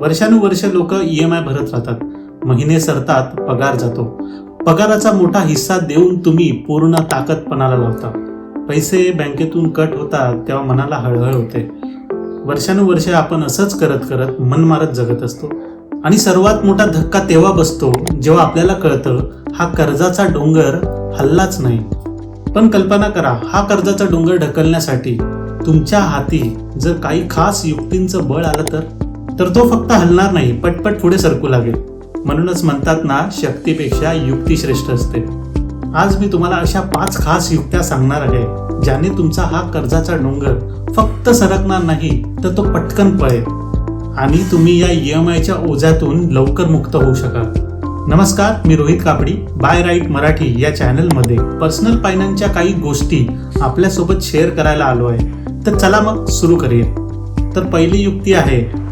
वर्षानुवर्ष लोक E M I भरत राहतात. महिने सरतात पगार जातो. पगाराचा मोठा हिस्सा देऊन तुम्ही पूर्ण ताकदपणाला लावता. पैसे बँकेतून कट होतात तेव्हा मनाला हळहळ होते. वर्षानुवर्ष आपण असंच करत करत मन मारत जगत असतो. आणि सर्वात मोठा धक्का तेव्हा बसतो जेव्हा आपल्याला कळतं हा कर्जाचा डोंगर हल्लाच नाही. पण कल्पना करा हा कर्जाचा डोंगर ढकलण्यासाठी तुमच्या हाती जर काही खास युक्तींचं बळ आलं तर? तर तो फक्त हलणार नाही पटपट पुढे सरकू लागेल. म्हणूनच म्हणतात ना शक्तीपेक्षा युक्ती श्रेष्ठ असते. आज मी तुम्हाला अशा पाच खास युक्त्या सांगणार आहे ज्याने तुमचा हा कर्जाचा डोंगर फक्त सरकणार नाही तर तो पटकन पळेल. आणि तुम्ही या ई एम आयच्या ओझ्यातून लवकर मुक्त होऊ शकाल. नमस्कार मी रोहित कापडी बाय राईट मराठी या चॅनलमध्ये. पर्सनल फायनान्सच्या काही गोष्टी आपल्यासोबत शेअर करायला आलो आहे. तर चला मग सुरू करूया. तर पहिली युक्ती आहे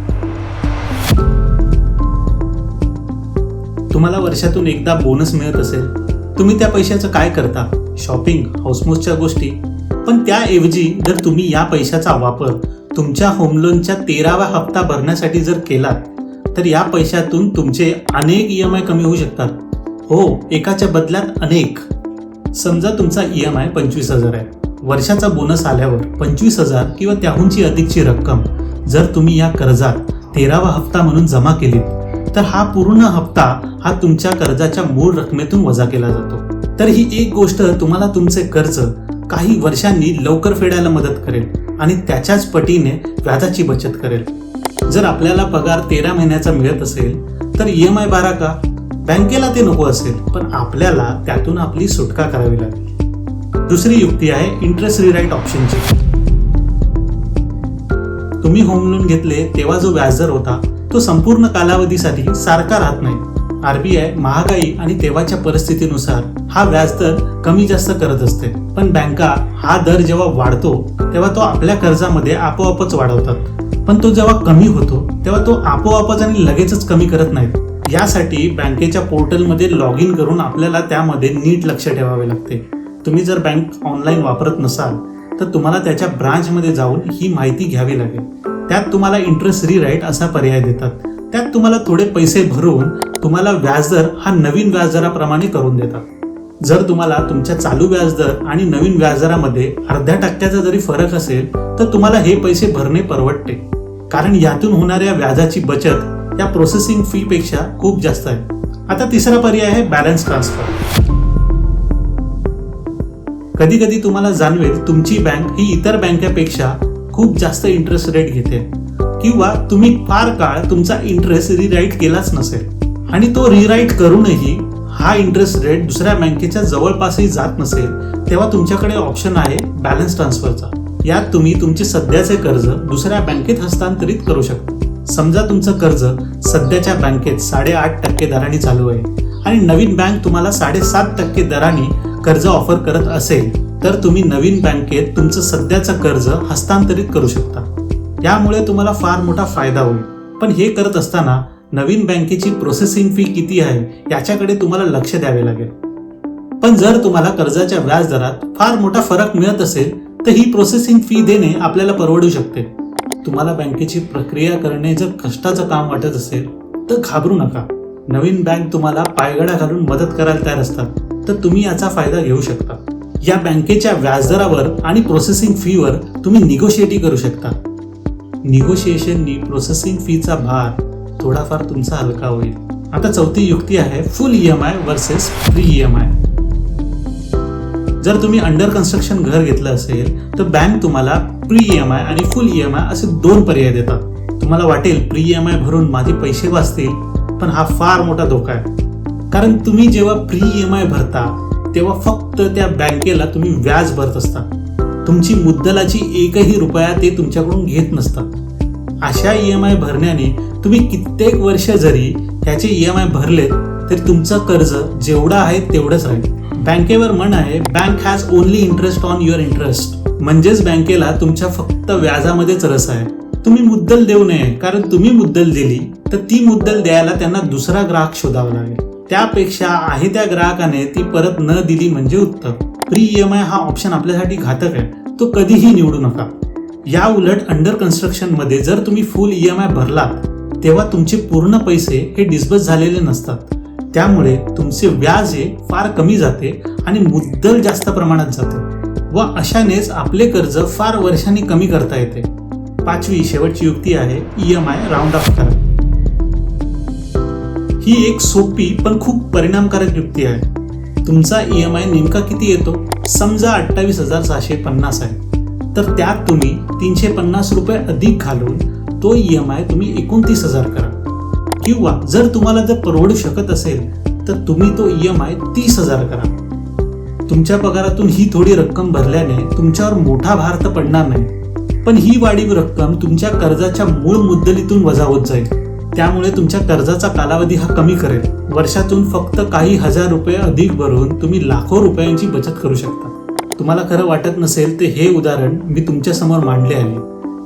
तुम्हाला वर्षातून एकदा बोनस मिळत असेल. तुम्ही त्या पैशाचं काय करता? शॉपिंग हाऊसमोसच्या गोष्टी. पण त्याऐवजी जर तुम्ही या पैशाचा वापर तुमच्या होम लोनच्या तेरावा हप्ता भरण्यासाठी जर केलात तर या पैशातून तुमचे अनेक ई एम आय कमी होऊ शकतात. हो एकाच्या बदल्यात अनेक. समजा तुमचा ई एम आय पंचवीस हजार आहे. वर्षाचा बोनस आल्यावर पंचवीस हजार किंवा त्याहूनची अधिकची रक्कम जर तुम्ही या कर्जात तेरावा हप्ता म्हणून जमा केलीत तर हा पूर्ण हप्ता हा तुमच्या कर्जाच्या मूळ रकमेतून वजा केला जातो. तर ही एक गोष्ट तुम्हाला तुमचे कर्ज काही वर्षांनी लवकर फेडायला मदत करेल आणि त्याच्याच पटीने व्याजाची बचत करेल. जर आपल्याला पगार तेरा महिन्याचा मिळत असेल तर ई एम आय बारा का? बँकेला ते नको असेल पण आपल्याला त्यातून आपली सुटका करावी लागेल. दुसरी युक्ती आहे इंटरेस्ट रिराईट ऑप्शनची तुम्ही होम लोन घेतले तेव्हा जो व्याजदर होता तो संपूर्ण कालावधीसाठी सारखा राहत नाही. आरबीआय महागाई आणि तेव्हाच्या परिस्थितीनुसार हा व्याजदर कमी जास्त करत असते. पण बँका हा दर जेव्हा वाढतो तेव्हा तो आपल्या कर्जामध्ये आपोआपच वाढवतात. पण तो जेव्हा कमी होतो तेव्हा तो आपोआपच आणि लगेचच कमी करत नाहीत. यासाठी बँकेच्या पोर्टलमध्ये लॉग इन करून आपल्याला त्यामध्ये नीट लक्ष ठेवावे लागते. तुम्ही जर बँक ऑनलाईन वापरत नसाल तर तुम्हाला त्याच्या ब्रांचमध्ये जाऊन ही माहिती घ्यावी लागेल. त्यात तुम्हाला इंटरेस्ट रिराईट असा पर्याय देतात. त्यात तुम्हाला थोडे पैसे भरून तुम्हाला व्याजदर हा नवीन व्याजदराप्रमाणे करून देतात. जर तुम्हाला तुमच्या चालू व्याजदर आणि नवीन व्याजदरामध्ये अर्ध्या टक्क्याचा जरी फरक असेल तर तुम्हाला हे पैसे भरणे परवडते. कारण यातून होणाऱ्या व्याजाची बचत या प्रोसेसिंग फी पेक्षा खूप जास्त आहे. आता तिसरा पर्याय आहे बॅलन्स ट्रान्सफर कधी कधी तुम्हाला जाणवेल तुमची बँक ही इतर बँकेपेक्षा खूप जास्त इंटरेस्ट रेट घेते. किंवा तुम्ही फार काळ तुमचा इंटरेस्ट रिराईट केलाच नसेल. आणि तो रिराईट करूनही हा इंटरेस्ट रेट दुसऱ्या बँकेच्या जवळपासही जात नसेल तेव्हा तुमच्याकडे ऑप्शन आहे बॅलन्स ट्रान्सफरचा यात तुम्ही तुमचे सध्याचे कर्ज दुसऱ्या बँकेत हस्तांतरित करू शकता. समजा तुमचं कर्ज सध्याच्या बँकेत साडेआठ टक्के दराने चालू आहे आणि नवीन बँक तुम्हाला साडेसात टक्के दराने कर्ज ऑफर करत असेल तर तुम्ही नवीन बँकेत तुमचं सध्याचं कर्ज हस्तांतरित करू शकता. यामुळे तुम्हाला फार मोठा फायदा होईल. पण हे करत असताना नवीन बँकेची प्रोसेसिंग फी किती आहे याच्याकडे तुम्हाला लक्ष द्यावे लागेल. पण जर तुम्हाला कर्जाच्या व्याजदरात फार मोठा फरक मिळत असेल तर ही प्रोसेसिंग फी देणे आपल्याला परवडू शकते. तुम्हाला बँकेची प्रक्रिया करणे जर कष्टाचं काम वाटत असेल तर घाबरू नका. नवीन बँक तुम्हाला पायगडा घालून मदत करायला तयार असतात तर तुम्ही याचा फायदा घेऊ शकता. या बँकेच्या व्याजदरावर आणि प्रोसेसिंग फीवर तुम्ही निगोशिएटी करू शकता. निगोशिएशननी प्रोसेसिंग फीचा भार थोडाफार तुमचा हलका होईल. आता चौथी युक्ती आहे full E M I versus free E M I जर तुम्ही अंडर कन्स्ट्रक्शन घर घेतलं असेल तर बँक तुम्हाला प्री ई एम आय आणि फुल ई एम आय असे दोन पर्याय देतात. तुम्हाला वाटेल प्री ई एम आय भरून माझे पैसे वाचतील पण हा फार मोठा धोका आहे. कारण तुम्ही जेव्हा प्री ई एम आय भरता तेव्हा फक्त त्या बँकेला तुम्ही व्याज भरत असता. तुमची मुद्दलाची एकही रुपया ते तुमच्याकडून घेत नसतात. अशा ई एम आय भरण्याने तुम्ही कित्येक वर्ष जरी त्याचे ई एम आय भरले तरी तुमचं कर्ज जेवढं आहे तेवढंच राहील. बँकेवर म्हण आहे bank has only interest on your interest म्हणजेच बँकेला तुमच्या फक्त व्याजामध्येच रस आहे. तुम्ही मुद्दल देऊ नये कारण तुम्ही मुद्दल दिली तर ती मुद्दल द्यायला त्यांना दुसरा ग्राहक शोधावा लागेल. त्यापेक्षा आहे त्या ग्राहकाने ती परत न दिली म्हणजे उत्तम. प्री ई एम आय हा ऑप्शन आपल्यासाठी घातक आहे. तो कधीही निवडू नका. या उलट अंडर कन्स्ट्रक्शनमध्ये जर तुम्ही फुल ई एम आय भरलात तेव्हा तुमचे पूर्ण पैसे हे डिस्बस झालेले नसतात. त्यामुळे तुमचे व्याज हे फार कमी जाते आणि मुद्दल जास्त प्रमाणात जाते व अशानेच आपले कर्ज फार वर्षांनी कमी करता येते. पाचवी शेवटची युक्ती आहे E M I round off करा. ही एक सोपी पण खूप परिणामकारक युक्ती आहे. तुमचा ई एम आय नेमका किती येतो? समजा अठ्ठावीस हजार सहाशे पन्नास आहे. तर त्यात तुम्ही तीनशे पन्नास रुपये अधिक घालून तो ई एम आय तुम्ही एकोणतीस हजार करा. किंवा जर तुम्हाला जर परवडू शकत असेल तर तुम्ही तो ई एम आय तीस हजार करा. तुमच्या पगारातून ही थोडी रक्कम भरल्याने तुमच्यावर मोठा भार तर पडणार नाही. पण ही वाढीव रक्कम तुमच्या कर्जाच्या मूळ मुद्दलीतून वजा होत जाईल. त्यामुळे तुमच्या कर्जाचा कालावधी हा कमी करेल. वर्षातून फक्त काही हजार रुपये अधिक भरून तुम्ही लाखो रुपयांची बचत करू शकता. तुम्हाला खरं वाटत नसेल ते हे उदाहरण मी तुमच्यासमोर मांडले आहे.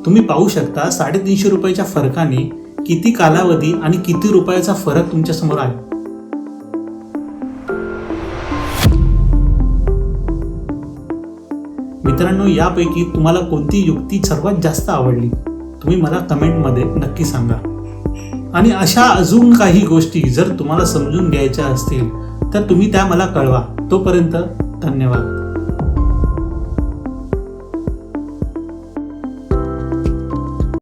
तुम्ही पाहू शकता साडेतीनशे रुपयाच्या फरकाने किती कालावधी आणि किती रुपयाचा फरक तुमच्यासमोर आहे. मित्रांनो यापैकी तुम्हाला कोणती युक्ती सर्वात जास्त आवडली? तुम्ही मला कमेंटमध्ये नक्की सांगा. आणि अशा अजून काही गोष्टी जर तुम्हाला समजून घ्यायच्या असतील तर तुम्ही त्या मला कळवा. तोपर्यंत धन्यवाद.